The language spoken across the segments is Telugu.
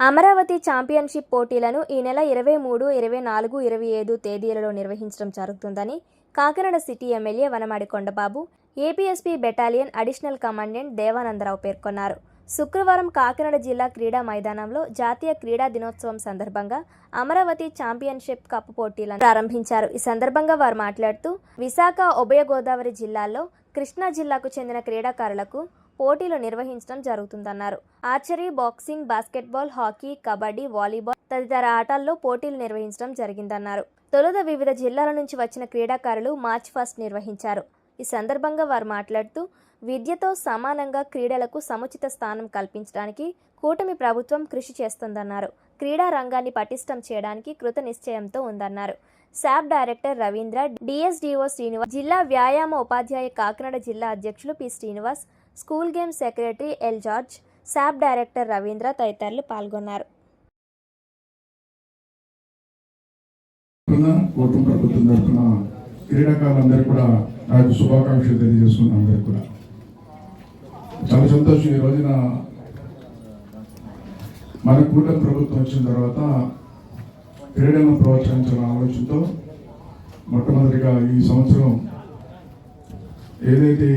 అమరావతి ఛాంపియన్షిప్ పోటీలను ఈ నెల ఇరవై మూడు ఇరవై నాలుగు ఇరవై ఐదు తేదీలలో నిర్వహించడం జరుగుతుందని Kakinada city MLA Vanamadi Kondababu APSP battalion additional commandant Devanandarao పేర్కొన్నారు. శుక్రవారం కాకినాడ జిల్లా క్రీడా మైదానంలో జాతీయ క్రీడా దినోత్సవం సందర్భంగా అమరావతి ఛాంపియన్షిప్ కప్ పోటీలను ప్రారంభించారు. ఈ సందర్భంగా వారు మాట్లాడుతూ విశాఖ ఉభయ గోదావరి జిల్లాల్లో కృష్ణా జిల్లాకు చెందిన క్రీడాకారులకు పోటీలు నిర్వహించడం జరుగుతుందన్నారు. Archery boxing basketball hockey kabaddi volleyball తదితర ఆటల్లో పోటీలు నిర్వహించడం జరిగిందన్నారు. తొలుత వివిధ జిల్లాల నుంచి వచ్చిన క్రీడాకారులు మార్చ్ ఫస్ట్ నిర్వహించారు. ఈ సందర్భంగా వారు మాట్లాడుతూ విద్యతో సమానంగా క్రీడలకు సముచిత స్థానం కల్పించడానికి కూటమి ప్రభుత్వం కృషి చేస్తుందన్నారు. క్రీడా రంగాన్ని పటిష్టం చేయడానికి కృత నిశ్చయంతో ఉందన్నారు. SAAP director Ravindra DSDO Srinivas జిల్లా వ్యాయామ ఉపాధ్యాయ కాకినాడ జిల్లా అధ్యక్షులు P. Srinivas school game secretary L. George SAAP director Ravindra తదితరులు పాల్గొన్నారు. క్రీడాకారులందరికీ కూడా నా యొక్క శుభాకాంక్షలు తెలియజేస్తున్నాను అందరికీ కూడా. చాలా సంతోషం ఈ రోజున మన కూటమి ప్రభుత్వం వచ్చిన తర్వాత క్రీడలను ప్రోత్సహించాలన్న ఆలోచనతో మొట్టమొదటిగా ఈ సంవత్సరం ఏదైతే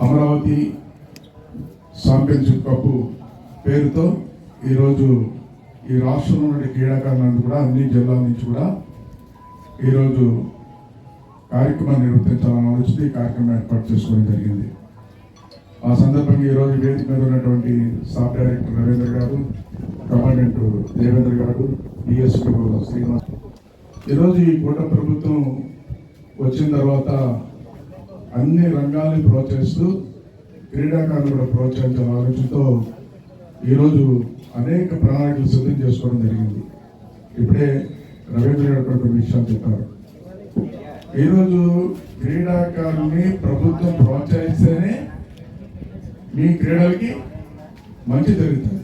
అమరావతి ఛాంపియన్షిప్ కప్పు పేరుతో ఈరోజు ఈ రాష్ట్రంలో ఉండే క్రీడాకారులను కూడా అన్ని జిల్లాల నుంచి కూడా ఈరోజు కార్యక్రమాన్ని నిర్వర్తించాలని ఆలోచించి ఈ కార్యక్రమం ఏర్పాటు చేసుకోవడం జరిగింది. ఆ సందర్భంగా ఈరోజు వేదిక మీద ఉన్నటువంటి సాఫ్ డైరెక్టర్ రవీంద్ర గారు కమాండెంట్ దేవేంద్ర గారు డిఎస్పీ శ్రీనివాస్. ఈరోజు ఈ కూట ప్రభుత్వం వచ్చిన తర్వాత అన్ని రంగాల్ని ప్రోత్సహిస్తూ క్రీడాకారులు కూడా ప్రోత్సహించాలని ఆలోచనతో ఈరోజు అనేక ప్రణాళికలు సిద్ధం చేసుకోవడం జరిగింది. ఇప్పుడే రవీంద్ర గారు కొన్ని విషయాలు చెప్పారు. ఈరోజు క్రీడాకారుల్ని ప్రభుత్వం ప్రోత్సహిస్తేనే మీ క్రీడలకి మంచి జరుగుతుంది.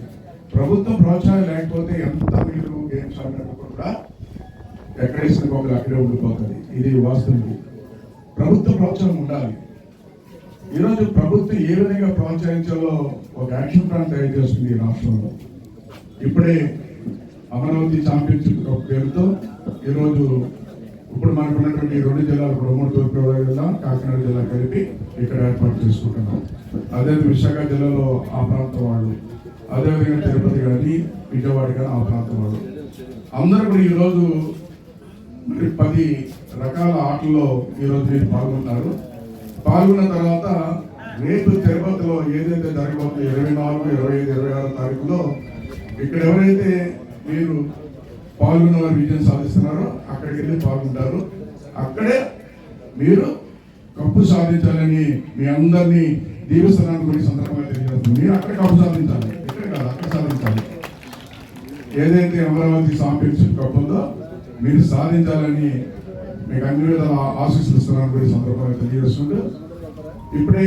ప్రభుత్వం ప్రోత్సాహం లేకపోతే ఎంత మీరు గేమ్స్ ఆడినప్పుడు కూడా ఎక్కడేసిన బొమ్మలు అక్కడే ఉండిపోతుంది. ఇది వాస్తవం. ప్రభుత్వ ప్రోత్సాహం ఉండాలి. ఈరోజు ప్రభుత్వం ఏ విధంగా ప్రోత్సహించాలో ఒక యాక్షన్ ప్లాన్ తయారు చేస్తుంది ఈ రాష్ట్రంలో. ఇప్పుడే అమరావతి ఛాంపియన్షిప్ కప్ పేరుతో ఈరోజు ఇప్పుడు మనకు ఉన్నటువంటి ఈ రెండు జిల్లాలు ప్రమోట్ తూర్పుగోదావరి జిల్లా కాకినాడ జిల్లా కలిపి ఇక్కడ ఏర్పాటు చేసుకుంటున్నాం. అదే విశాఖ జిల్లాలో ఆ ప్రాంతం వాళ్ళు అదేవిధంగా తిరుపతి కానీ విజయవాడ కానీ ఆ ప్రాంతం వాళ్ళు. అందరూ కూడా ఈరోజు మరి పది రకాల ఆటల్లో ఈరోజు మీరు పాల్గొన్నారు పాల్గొన్న తర్వాత రేపు తిరుపతిలో ఏదైతే జరగబోతుందో ఇరవై నాలుగు ఇరవై ఐదు ఇరవై ఆరు తారీఖులో ఇక్కడ ఎవరైతే మీరు పాల్గొన్న వారు విజయం సాధిస్తున్నారో అక్కడికి వెళ్ళి పాల్గొంటారు. అక్కడే మీరు కప్పు సాధించాలని మీ అందరినీ దీవిస్తున్నాను కొన్ని సందర్భంగా తెలియజేస్తుంది. మీరు అక్కడ కప్పు సాధించాలి. ఇక్కడ కాదు అక్కడ సాధించాలి. ఏదైతే అమరావతి ఛాంపియన్షిప్ కప్ ఉందో మీరు సాధించాలని మీకు అన్ని విధాల ఆశీస్సులు ఇస్తున్నాను కూడా సందర్భంగా తెలియజేస్తుంటూ ఇప్పుడే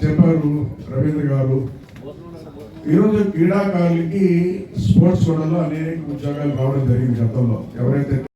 చెప్పారు రవీంద్ర గారు. ఈరోజు క్రీడాకారులకి స్పోర్ట్స్ కోడలో అనేక ఉద్యోగాలు రావడం జరిగింది గతంలో. ఎవరైతే